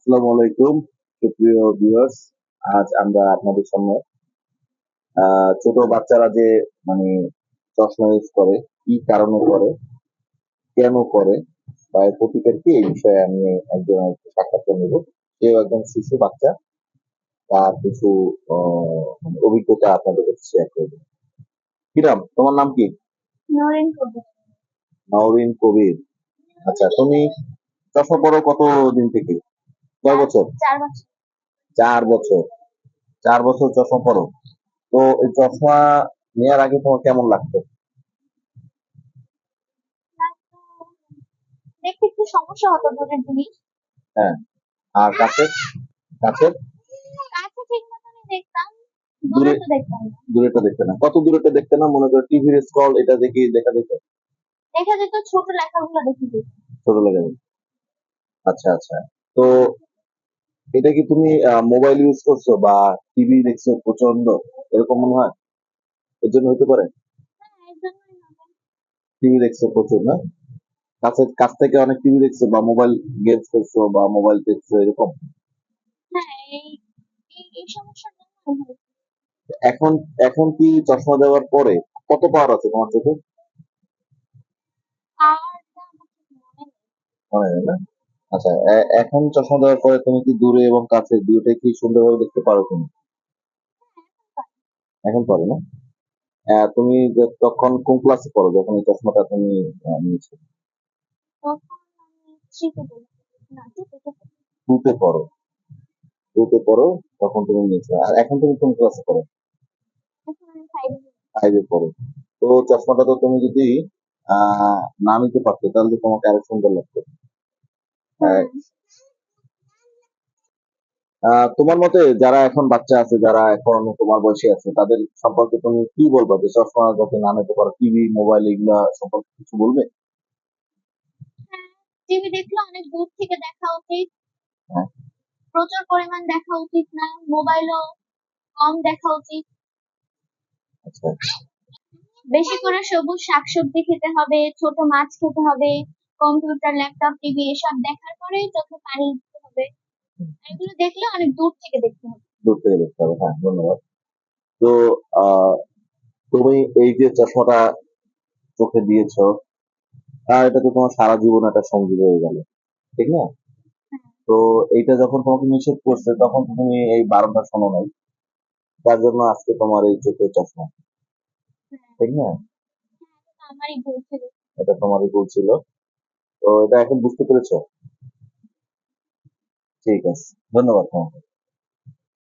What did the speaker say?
আসসালামু আলাইকুম সুপ্রিয় ভিউয়ার্স আজ আমরা আপনাদের সামনে আহ, ছোট বাচ্চারা যে মানে চশমা ইউজ করে কি কারণে করে কেন করে বা এর প্রতিকার কি এই বিষয়ে আমি একজন সাক্ষাৎকার নেব। কেউ একজন শিশু বাচ্চা তার কিছু মানে অভিজ্ঞতা আপনাদের কাছে শেয়ার করবে কিরাম তোমার নাম কি? নরেন কবির। নওরিন কবির। আচ্ছা তুমি চশমা পড়ো কত দিন থেকে? কয় বছর? চার বছর। চার বছর। চশমা পড়ো তো এই চশমা নেওয়ার আগে তোমার কেমন লাগতো? দেখতে একটু সমস্যা হতো দূরের জিনিস। হ্যাঁ। আর কাছে? কাছে? কাছে ঠিক মতনই দেখতাম। দূরে- দূরে তো দেখতাম দূরেটা দেখতে না। কত দূরেটা দেখতে না? মনে করো টিভির স্ক্রল এটা দেখি দেখা দেখে দেখা যেত ছোট লেখাগুলো দেখে। যেত ছোট যাবে আচ্ছা আচ্ছা। তো এটা কি তুমি মোবাইল ইউজ করছ বা টিভি দেখছ প্রচণ্ড? এরকম মনে হয়? এর জন্য হতে পারে। টিভি দেখছ প্রচুর না? কাছে কাছ থেকে অনেক টিভি দেখছ বা মোবাইল গেমস খেলছো বা মোবাইল দেখছ এরকম। এখন এখন কি চশমা দেওয়ার পরে কত পাওয়ার আছে তোমার চোখে? না? আচ্ছা এখন চশমা দেওয়ার পরে তুমি কি দূরে এবং কাছে দুটোই কি সুন্দরভাবে দেখতে পারো তুমি? এখন পারো না? তুমি তখন কোন ক্লাসে পড়ো যখন এই চশমাটা তুমি নিয়েছো? টুতে পড়ো। টুতে পড়ো, তখন তুমি নিয়েছো। আর এখন তুমি কোন ক্লাসে পড়ো? ফাইভে পড়ো। তো চশমাটা তো তুমি যদি না নিতে পারতে, তাহলে তোমাকে আরও সুন্দর লাগতো। হ্যাঁ। তোমার মতে যারা এখন বাচ্চা আছে যারা এখন তোমার বয়সী আছে তাদের সম্পর্কে তুমি কি বলব? যে চশমা যাতে না নিতে পারো টিভি মোবাইল এগুলা সম্পর্কে কিছু বলবে? টিভি দেখলে অনেক দূর থেকে দেখা উচিত। হ্যাঁ। প্রচুর পরিমাণ দেখা উচিত না মোবাইলও কম দেখা উচিত। আচ্ছা। বেশি করে সবুজ শাকসবজি খেতে হবে ছোট মাছ খেতে হবে। কম্পিউটার ল্যাপটপ টিভি এসব দেখার পরেই চোখে পানি দিতে হবে। এগুলো দেখলে অনেক দূর থেকে দেখতে হবে। দূর থেকে দেখতে হবে হ্যাঁ ধন্যবাদ। তো তুমি এই যে চশমাটা চোখে দিয়েছ আর এটা তো তোমার সারা জীবন একটা সঙ্গী হয়ে গেল ঠিক না? তো এইটা যখন তোমাকে নিষেধ করছে তখন তুমি এই বারণটা শোনো নাই। তার জন্য আজকে তোমার এই চোখে চশমা ঠিক না? আমারই এটা তোমারই ভুল ছিল। তো এটা এখন বুঝতে পেরেছ? ঠিক আছে ধন্যবাদ তোমাকে।